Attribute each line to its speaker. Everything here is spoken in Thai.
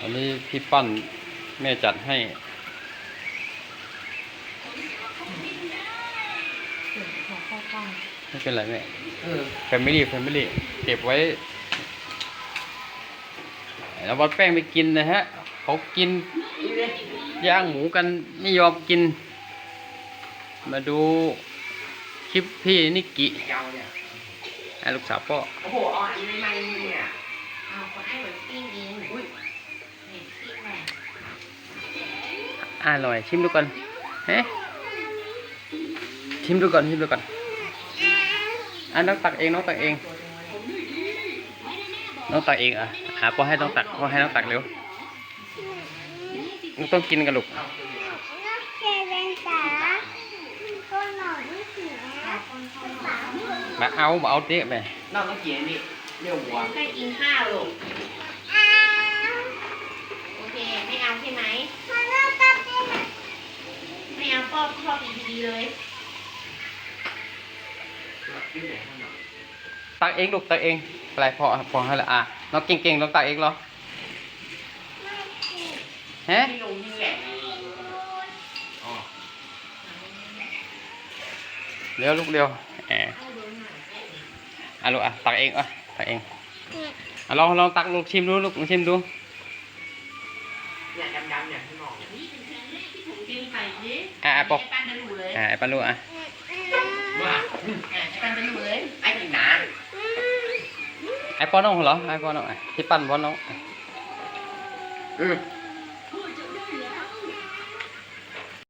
Speaker 1: อันนี้พี่ปั้นแม่จัดให้
Speaker 2: ขอเข้ากล้อง
Speaker 1: ไม่เป็นไรแม่
Speaker 3: เออ
Speaker 1: แฟมิลี่แฟมิลี่เก็บไว้แล้ววัดแป้งไปกินนะฮะ เขากินย่างหมูกันไม่ยอมกิน มาดูคลิปพี่นิกกิ
Speaker 3: ยาวเนี่ย
Speaker 1: อะลูกสาวพ่อ
Speaker 3: โอ้โหเอาอันนี้ไม่ไอ
Speaker 1: ร่อย ชิมดูก่อนเฮ้ชิมดูก่อนชิมดูก่อนอะน้องตักเองน้องตักเอง น้องตักเองอะหาพ่อให้น้องตักพ่อให้น้องตักเร็วน้องต้องกินกันลูกมาเอามาเอาเจ๊ไป
Speaker 3: นอกจากเกียร์นี่เรียวหัว
Speaker 2: ให้กินข้าวลูกโอเค ไม่เอาใช่ไหม ไม่เอาพ่อพ่อกินดีๆเลย
Speaker 1: ตักเองลูกตักเองอะไรพอพอให้ละอะน้องเก่งๆน้องตักเองเหรอฮะ
Speaker 3: ที่ลงที่แหลกอ๋อ
Speaker 1: เร็วลูกเร็วแหมอะลูกอะตักเองอะตักเองอะลองลองตักลูกชิมดูลูกลองชิมดู
Speaker 3: เนี่ยดำๆเนี่ยข้างนอก
Speaker 2: กินไปดิ
Speaker 1: อะอะปอก
Speaker 2: ไอ้ปันจะรู้เลย
Speaker 1: อะไอ้ปลาลูกอะ
Speaker 3: ว่า
Speaker 2: อะไอ้ปันจะรู้เลย
Speaker 3: ไอ้กินหนา
Speaker 1: ไอ้ป้อนน้องเหรอไอ้ป้อนน้องอะที่ปั้นป้อนน้อง
Speaker 3: อืม